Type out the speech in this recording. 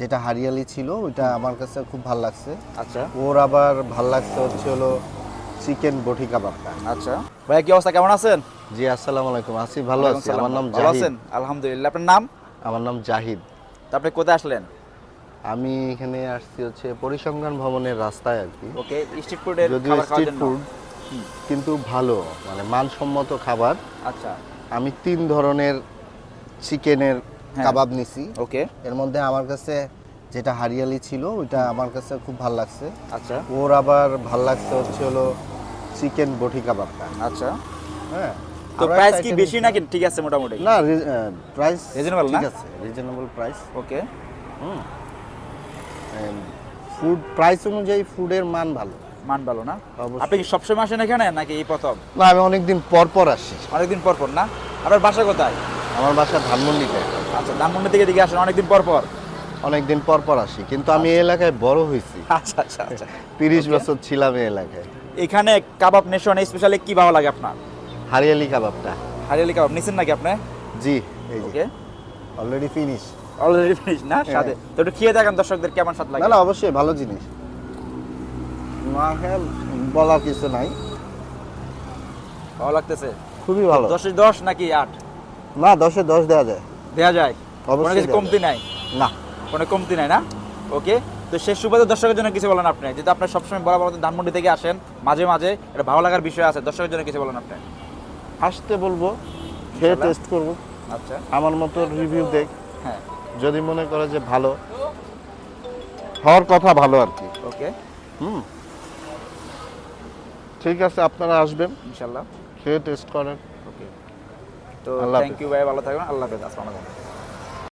যেটা হারিয়ালি ছিল ওইটা আমার কাছে খুব ভালো লাগছে। আচ্ছা। ওর আবার ভালো লাগছে হচ্ছে হলো চিকেন বটি কাবাবটা। আচ্ছা। ভাইয়া কি অবস্থা? কেমন আছেন? জি আসসালামু আলাইকুম। আছি ভালো আছি। আমার নাম জাহিদ। আছেন? আলহামদুলিল্লাহ। আপনার নাম? আমার নাম জাহিদ। তো আপনি কোথায় আসলেন? আমি এখানে আসছি হচ্ছে পরিসংখ্যান ভবনের রাস্তায় আর কি ওকে স্ট্রিট ফুডের যদিও খাবার খাওয়ার স্ট্রিট ফুড কিন্তু ভালো মানে মানসম্মত খাবার। আচ্ছা। আমি তিন ধরনের চিকেনের। কাবাব নিছি। ওকে। এর মধ্যে আমার কাছে যেটা হারিয়ালি ছিল ওইটা আমার কাছে খুব ভালো লাগছে। আচ্ছা। ওর আবার ভালো লাগছে হচ্ছে হলো চিকেন বটি কাবাবটা। আচ্ছা। হ্যাঁ। তো প্রাইস কি বেশি। নাকি? ঠিক আছে মোটামুটি। না প্রাইস Reasonable না? ঠিক আছে reasonable price okay. Hmm. Food price অনুযায়ী ফুডের মান ভালো। মান ভালো না? আপনি কি সব সবসময় আসেন এখানে নাকি এই প্রথম? না আমি অনেকদিন পর পর আসি। অনেকদিন পর পর না? আপনার বাসা কোথায়? আমার বাসা ধানমন্ডিতে। আচ্ছা ধানমন্ডি থেকে দিকে আসেন অনেকদিন পর পর? অনেকদিন পর পর আসি কিন্তু আমি এই এলাকায় বড় হয়েছি। আচ্ছা আচ্ছা আচ্ছা। তিরিশ বছর ছিলাম এই এলাকায়। এখানে কাবাব নেশন স্পেশালি কি ভালো লাগে আপনার? হারিয়ালি কাবাবটা। হারিয়ালি কাবাব নিছেন নাকি আপনি? জি এই যে। Okay already finish already finish না? হ্যাঁ। সাথে তো একটু খেয়ে দেখেন দর্শকদের কেমন স্বাদ লাগে। না না অবশ্যই ভালো জিনিস। খেয়াল বলার কিছু নাই। ভালো লাগতেছে? খুবই ভালো। দশে দশ নাকি আট? না দশে দশ দেওয়া যায়। দেওয়া যায়। অবশ্যই কিছু কমতি নাই? না। কোনো কমতি নাই না? ওকে তো শেষ সুবাদে দর্শকের জন্য কিছু বলেন আপনি। যেহেতু আপনার সবসময় বরাবর ধানমন্ডি থেকে আসেন মাঝে মাঝে এটা ভালো লাগার বিষয় আছে দর্শকের জন্য কিছু বলেন আপনি। আসতে বলব খেয়ে টেস্ট করব। আচ্ছা। আমার মতো রিভিউ দেখ। হ্যাঁ। যদি মনে করে যে ভালো হওয়ার কথা ভালো আর কি। ওকে হুম। ঠিক আছে আপনারা আসবেন। ইনশাল্লাহ। খেয়ে টেস্ট করেন। তো থ্যাংক ইউ ভাই ভালো থাকবেন আল্লাহ হাফেজ আসসালামু আলাইকুম।